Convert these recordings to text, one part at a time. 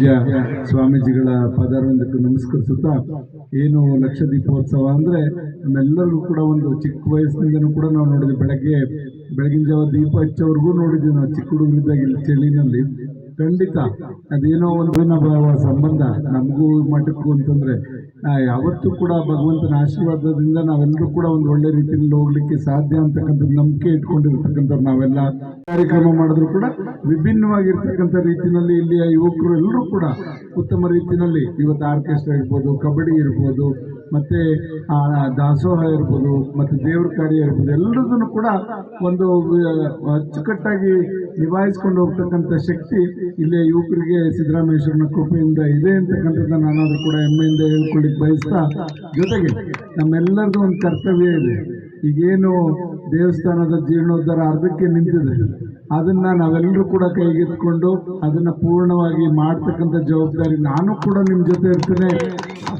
ಪೂಜ್ಯ ಸ್ವಾಮೀಜಿಗಳ ಪದಾರವಿಂದಕ್ಕೆ ನಮಸ್ಕರಿಸುತ್ತಾ, ಏನು ಲಕ್ಷ ದೀಪೋತ್ಸವ ಅಂದ್ರೆ ನಮ್ಮೆಲ್ಲರಿಗೂ ಕೂಡ ಒಂದು ಚಿಕ್ಕ ವಯಸ್ಸಿನಿಂದನೂ ಕೂಡ ನಾವು ನೋಡಿದ್ವಿ. ಬೆಳಗ್ಗೆ, ಬೆಳಗಿನ ಜಾವ ದೀಪ ಹಚ್ಚೋವರೆಗೂ ನೋಡಿದ್ವಿ ನಾವು ಚಿಕ್ಕ ಹುಡುಗರಿದ್ದಾಗ ಇಲ್ಲಿ ಚಳಿನಲ್ಲಿ. ಖಂಡಿತ, ಅದೇನೋ ಒಂದು ನಮ್ಮ ಸಂಬಂಧ ನಮಗೂ ಮಠಕ್ಕೂ ಅಂತಂದ್ರೆ ಯಾವತ್ತೂ ಕೂಡ ಭಗವಂತನ ಆಶೀರ್ವಾದದಿಂದ ನಾವೆಲ್ಲರೂ ಕೂಡ ಒಂದು ಒಳ್ಳೆ ರೀತಿಯಲ್ಲಿ ಹೋಗ್ಲಿಕ್ಕೆ ಸಾಧ್ಯ ಅಂತಕ್ಕಂಥದ್ದು ನಂಬಿಕೆ ಇಟ್ಕೊಂಡಿರ್ತಕ್ಕಂಥ ನಾವೆಲ್ಲ. ಕಾರ್ಯಕ್ರಮ ಮಾಡಿದ್ರು ಕೂಡ ವಿಭಿನ್ನವಾಗಿರ್ತಕ್ಕಂಥ ರೀತಿಯಲ್ಲಿ ಇಲ್ಲಿಯ ಯುವಕರು ಎಲ್ಲರೂ ಕೂಡ ಉತ್ತಮ ರೀತಿಯಲ್ಲಿ ಇವತ್ತು ಆರ್ಕೆಸ್ಟ್ರಾ ಇರ್ಬೋದು, ಕಬಡ್ಡಿ ಇರ್ಬೋದು ಮತ್ತೆ ದಾಸೋಹ ಇರ್ಬೋದು, ಮತ್ತೆ ದೇವ್ರ ಕಾರ್ಯ ಇರ್ಬೋದು, ಎಲ್ಲದನ್ನು ಕೂಡ ಒಂದು ಅಚ್ಚುಕಟ್ಟಾಗಿ ನಿಭಾಯಿಸ್ಕೊಂಡು ಹೋಗ್ತಕ್ಕಂಥ ಶಕ್ತಿ ಇಲ್ಲೇ ಯುವಕರಿಗೆ ಸಿದ್ದರಾಮೇಶ್ವರನ ಕೃಪೆಯಿಂದ ಇದೆ ಅಂತಕ್ಕಂಥದ್ದನ್ನ ನಾನಾದ್ರೂ ಕೂಡ ಹೆಮ್ಮೆಯಿಂದ ಹೇಳ್ಕೊಳ್ಳಿಕ್ಕೆ ಬಯಸ್ತಾ, ಜೊತೆಗೆ ನಮ್ಮೆಲ್ಲರದು ಒಂದು ಕರ್ತವ್ಯ ಇದೆ. ಈಗೇನು ದೇವಸ್ಥಾನದ ಜೀರ್ಣೋದ್ಧಾರ ಅರ್ಧಕ್ಕೆ ನಿಂತಿದೆ. ಅದನ್ನ ನಾವೆಲ್ಲರೂ ಕೂಡ ಕೈಗೆತ್ಕೊಂಡು ಅದನ್ನ ಪೂರ್ಣವಾಗಿ ಮಾಡ್ತಕ್ಕಂಥ ಜವಾಬ್ದಾರಿ ನಾನು ಕೂಡ ನಿಮ್ಮ ಜೊತೆ ಇರ್ತೇನೆ.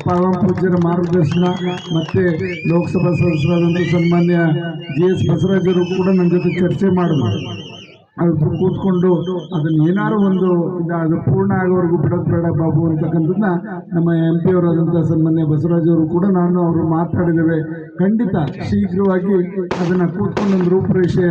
ಪರಮ ಪೂಜ್ಯರ ಮಾರ್ಗದರ್ಶನ ಮತ್ತೆ ಲೋಕಸಭಾ ಸದಸ್ಯರಾದಂಥ ಸನ್ಮಾನ್ಯ ಜಿ ಎಸ್ ಬಸವರಾಜರು ಕೂಡ ನನ್ನ ಜೊತೆ ಚರ್ಚೆ ಮಾಡಿದ್ರು. ಅವ್ರು ಕೂತ್ಕೊಂಡು ಅದನ್ನ ಏನಾರು ಒಂದು ಅದು ಪೂರ್ಣ ಆಗೋವರೆಗೂ ಬಿಡೋದು ಬೇಡ ಬಾಬು ಅಂತಕ್ಕಂಥದ್ದನ್ನ ನಮ್ಮ ಎಂ ಪಿ ಅವರಾದಂಥ ಸನ್ಮಾನ್ಯ ಬಸವರಾಜ್ ಅವರು ಕೂಡ ನಾನು ಅವರು ಮಾತಾಡಿದ್ದೇವೆ. ಖಂಡಿತ ಶೀಘ್ರವಾಗಿ ಅದನ್ನ ಕೂತ್ಕೊಂಡು ಒಂದು ರೂಪುರೇಷೆ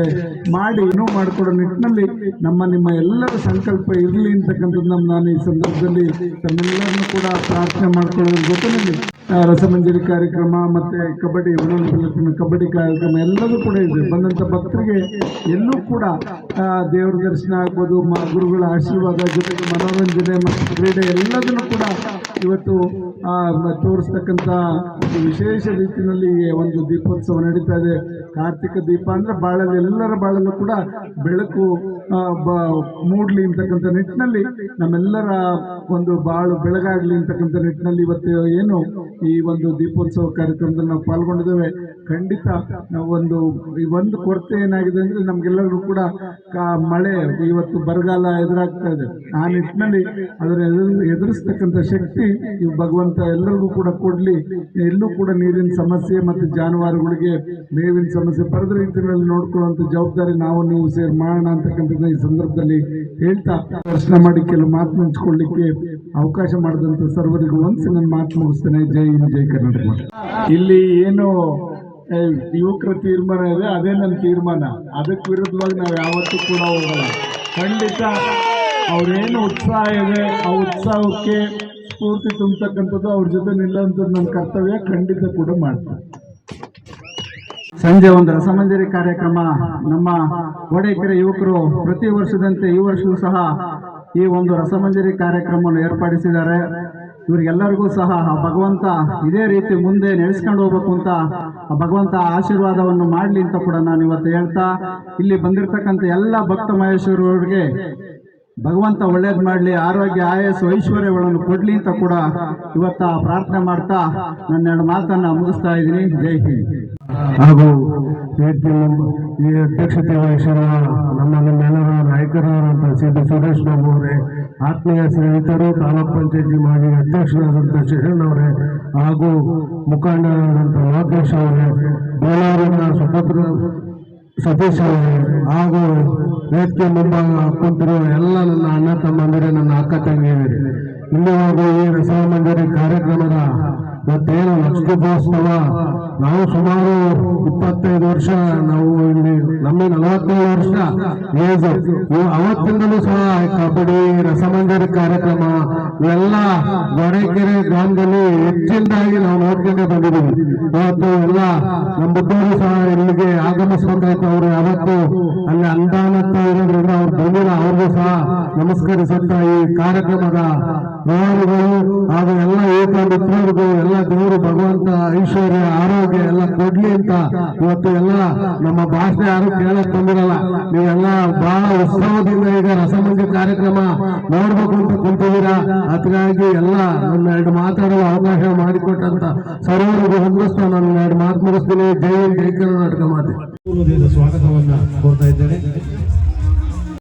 ಮಾಡಿ ಏನೂ ಮಾಡಿಕೊಡೋ ನಿಟ್ಟಿನಲ್ಲಿ ನಮ್ಮ ನಿಮ್ಮ ಎಲ್ಲರ ಸಂಕಲ್ಪ ಇರಲಿ ಅಂತಕ್ಕಂಥದ್ದು ನಮ್ಮ ನಾನು ಈ ಸಂದರ್ಭದಲ್ಲಿ ತಮ್ಮೆಲ್ಲರನ್ನು ಕೂಡ ಪ್ರಾರ್ಥನೆ ಮಾಡ್ಕೊಳ್ಳೋದ್ರ ಜೊತೆಯಲ್ಲಿ ರಸಮಂಜರಿ ಕಾರ್ಯಕ್ರಮ ಮತ್ತು ಕಬಡ್ಡಿ ತಾಲೂಕಿನ ಕಬಡ್ಡಿ ಕಾರ್ಯಕ್ರಮ ಎಲ್ಲದೂ ಕೂಡ ಇದೆ. ಬಂದಂಥ ಭಕ್ತರಿಗೆ ಎಲ್ಲೂ ಕೂಡ ದೇವರ ದರ್ಶನ ಆಗ್ಬೋದು, ಮ- ಗುರುಗಳ ಆಶೀರ್ವಾದ ಜೊತೆಗೆ ಮನೋರಂಜನೆ ಮತ್ತು ಕ್ರೀಡೆ ಎಲ್ಲದನ್ನು ಕೂಡ ಇವತ್ತು ತೋರಿಸ್ತಕ್ಕಂಥ ವಿಶೇಷ ರೀತಿಯಲ್ಲಿ ಒಂದು ದೀಪೋತ್ಸವ ನಡೀತಾ ಇದೆ. ಕಾರ್ತಿಕ ದೀಪ ಅಂದರೆ ಬಾಳಲ್ಲಿ ಎಲ್ಲರ ಬಾಳಲ್ಲೂ ಕೂಡ ಬೆಳಕು ಬ- ಮೂಡಲಿ ಅಂತಕ್ಕಂಥ ನಿಟ್ಟಿನಲ್ಲಿ ನಮ್ಮೆಲ್ಲರ ಒಂದು ಬಾಳು ಬೆಳಗಾಗಲಿ ಅಂತಕ್ಕಂಥ ನಿಟ್ಟಿನಲ್ಲಿ ಇವತ್ತು ಏನು ಈ ಒಂದು ದೀಪೋತ್ಸವ ಕಾರ್ಯಕ್ರಮದಲ್ಲಿ ನಾವು ಪಾಲ್ಗೊಂಡಿದ್ದೇವೆ. ಖಂಡಿತ ನಾವು ಒಂದು, ಈ ಒಂದು ಕೊರತೆ ಏನಾಗಿದೆ ಅಂದರೆ ನಮಗೆಲ್ಲರಿಗೂ ಕೂಡ ಮಳೆ ಇವತ್ತು ಬರಗಾಲ ಎದುರಾಗ್ತಾ ಇದೆ. ಆ ನಿಟ್ಟಿನಲ್ಲಿ ಅದರ ಎದುರು- ಎದುರಿಸ್ತಕ್ಕಂಥ ಶಕ್ತಿ ಇವು ಭಗವಂತ ಎಲ್ಲರಿಗೂ ಕೂಡ ಕೊಡಲಿ. ಎಲ್ಲೂ ಕೂಡ ನೀರಿನ ಸಮಸ್ಯೆ ಮತ್ತು ಜಾನುವಾರುಗಳಿಗೆ ಮೇವಿನ ಸಮಸ್ಯೆ ಪರದ ರೀತಿಯಲ್ಲಿ ನೋಡ್ಕೊಳ್ಳುವಂಥ ಜವಾಬ್ದಾರಿ ನಾವು ನೀವು ಸೇರಿ ಮಾಡೋಣ ಅಂತಕ್ಕಂಥದ್ದು ಈ ಸಂದರ್ಭದಲ್ಲಿ ಹೇಳ್ತಾ ದರ್ಶನ ಮಾಡಿ ಕೆಲವು ಮಾತು ಹಂಚ್ಕೊಳ್ಳಿಕ್ಕೆ ಅವಕಾಶ ಮಾಡಿದಂಥ ಸರ್ವರಿಗೂ ಒಂದು ನನ್ನ ಮಾತು ಮುಗಿಸ್ತೇನೆ. ಜೈ ಹಿಂದ್, ಜೈ ಕರ್ನಾಟಕ. ಇಲ್ಲಿ ಏನು ಯುವಕರ ತೀರ್ಮಾನ ಇದೆ, ಅದೇ ನನ್ನ ತೀರ್ಮಾನ. ಅದಕ್ಕೆ ವಿರುದ್ಧವಾಗಿ ನಾವು ಯಾವತ್ತೂ ಕೂಡ ಹೋಗಲ್ಲ. ಖಂಡಿತ ಅವ್ರೇನು ಉತ್ಸಾಹ ಇದೆ, ಆ ಉತ್ಸಾಹಕ್ಕೆ ಸ್ಫೂರ್ತಿ ತುಂಬತಕ್ಕಂಥದ್ದು ಅವ್ರ ಜೊತೆ ನಿಲ್ಲುವಂಥದ್ದು ನಮ್ಮ ಕರ್ತವ್ಯ, ಖಂಡಿತ ಕೂಡ ಮಾಡ್ತಾರೆ. ಸಂಜೆ ಒಂದು ರಸಮಂಜರಿ ಕಾರ್ಯಕ್ರಮ. ನಮ್ಮ ಒಡೆಕೆರೆ ಯುವಕರು ಪ್ರತಿ ವರ್ಷದಂತೆ ಈ ವರ್ಷವೂ ಸಹ ಈ ಒಂದು ರಸಮಂಜರಿ ಕಾರ್ಯಕ್ರಮವನ್ನು ಏರ್ಪಡಿಸಿದ್ದಾರೆ. ಇವರಿಗೆಲ್ಲರಿಗೂ ಸಹ ಆ ಭಗವಂತ ಇದೇ ರೀತಿ ಮುಂದೆ ನಡೆಸ್ಕೊಂಡು ಹೋಗ್ಬೇಕು ಅಂತ ಆ ಭಗವಂತ ಆಶೀರ್ವಾದವನ್ನು ಮಾಡಲಿ ಅಂತ ಕೂಡ ನಾನು ಇವತ್ತು ಹೇಳ್ತಾ, ಇಲ್ಲಿ ಬಂದಿರತಕ್ಕಂಥ ಎಲ್ಲ ಭಕ್ತ ಮಹೇಶ್ವರರಿಗೆ ಭಗವಂತ ಒಳ್ಳೇದು ಮಾಡಲಿ, ಆರೋಗ್ಯ, ಆಯಸ್ಸು, ಐಶ್ವರ್ಯಗಳನ್ನು ಕೊಡಲಿ ಅಂತ ಕೂಡ ಇವತ್ತ ಪ್ರಾರ್ಥನೆ ಮಾಡ್ತಾ ನನ್ನ ಎರಡು ಮಾತನ್ನು ಮುಗಿಸ್ತಾ ಇದ್ದೀನಿ. ಜೈ ಹಿಂದ್. ಹಾಗೂ ಈ ಅಧ್ಯಕ್ಷತೆ ವಹಿಸಿರುವ ನಮ್ಮ ನಮ್ಮೆಲ್ಲರ ನಾಯಕರಾದಂಥ ಸಿ ಸುರೇಶ್ ಬಾಬು ಅವರೇ, ಆತ್ಮೀಯ ಸ್ನೇಹಿತರು, ತಾಲೂಕ್ ಪಂಚಾಯತಿ ಮಾಜಿ ಅಧ್ಯಕ್ಷರಾದಂಥ ಶಶನ್ ಅವರೇ ಹಾಗೂ ಮುಖಂಡರಾದಂಥ ಲೋಕೇಶ್ ಅವರೇ, ಬೇಲೂರಿನ ಸ್ವತಂತ್ರ ಸತೀಶ್ ಅವರೇ ಹಾಗೂ ವೇದಿಕೆ ಮುಂಭಾಗ ಕುಂತಿರುವ ಎಲ್ಲ ನನ್ನ ಅಣ್ಣ ತಮ್ಮಂದಿರೇ ನನ್ನ ಅಕ್ಕ ತಂಗಿಯರೇ ಇಲ್ಲಿವರೆಗೂ ಈ ರಸಮಂಜರಿ ಕಾರ್ಯಕ್ರಮದ ಮತ್ತೇನು ಲಕ್ಷದೀಪೋತ್ಸವ ನಾವು ಸುಮಾರು ಇಪ್ಪತ್ತೈದು ವರ್ಷ ನಾವು ಇಲ್ಲಿ, ನಮ್ಮ ನಲವತ್ತೈದು ವರ್ಷ ಏಜ್. ಅವತ್ತಿಂದಲೂ ಸಹ ಕಬಡ್ಡಿ, ರಸಮಂಜರಿ ಕಾರ್ಯಕ್ರಮ ಇವೆಲ್ಲ ಗೊಡೆಕೆರೆ ಗ್ರಾಮದಲ್ಲಿ ಹೆಚ್ಚಿನದಾಗಿ ನಾವು ನೋಡ್ಕೊಂಡೇ ಬಂದಿದ್ದೀವಿ. ಇವತ್ತು ಎಲ್ಲ ನಮ್ಮ ಬುದ್ಧರು ಸಹ ಇಲ್ಲಿಗೆ ಆಗಮಿಸಬೇಕಾಯ್ತು ಅವರು ಯಾವತ್ತು ಅಲ್ಲಿ ಅನುದಾನತ್ತ ಇರೋದ್ರಿಂದ ಅವ್ರು ಬಂದಿಲ್ಲ. ಅವ್ರಿಗೂ ಸಹ ನಮಸ್ಕರಿಸುತ್ತಾ ಈ ಕಾರ್ಯಕ್ರಮದ ವ್ಯವಹಾರಗಳು ಹಾಗೂ ಎಲ್ಲ ಏಕ ಮಿತ್ರರಿಗೂ ಎಲ್ಲ ದೇವರು ಭಗವಂತ ಐಶ್ವರ್ಯ ಆರೋಗ್ಯ ಎಲ್ಲ ಕೊಡ್ಲಿ ಅಂತ ಇವತ್ತು ಎಲ್ಲ ನಮ್ಮ ಭಾಷೆ ಯಾರು ಕೇಳಕ್ ಬಂದಿರಲ್ಲ. ನೀವೆಲ್ಲ ಬಹಳ ಉತ್ಸವದಿಂದ ಈಗ ರಸಮಂಜಿ ಕಾರ್ಯಕ್ರಮ ನೋಡ್ಬೇಕು ಅಂತ ಕುಂತಿದ್ದೀರಾ? ಅದಕ್ಕಾಗಿ ಎಲ್ಲ ನನ್ನ ಎರಡು ಮಾತಾಡುವ ಅವಕಾಶ ಮಾಡಿಕೊಟ್ಟಂತ ಸರ್ವರಿಗೂ ಹೊಂದಿಸ್ತಾ ನನ್ನ ಎರಡು ಮಾತು ಮುಗಿಸ್ತೀನಿ. ಜೈ ಜೈ ಕರ್ನಾಟಕ ಮಾತೆ. ಸ್ವಾಗತವನ್ನ ಕೋರ್ತಾ ಇದ್ದೇನೆ.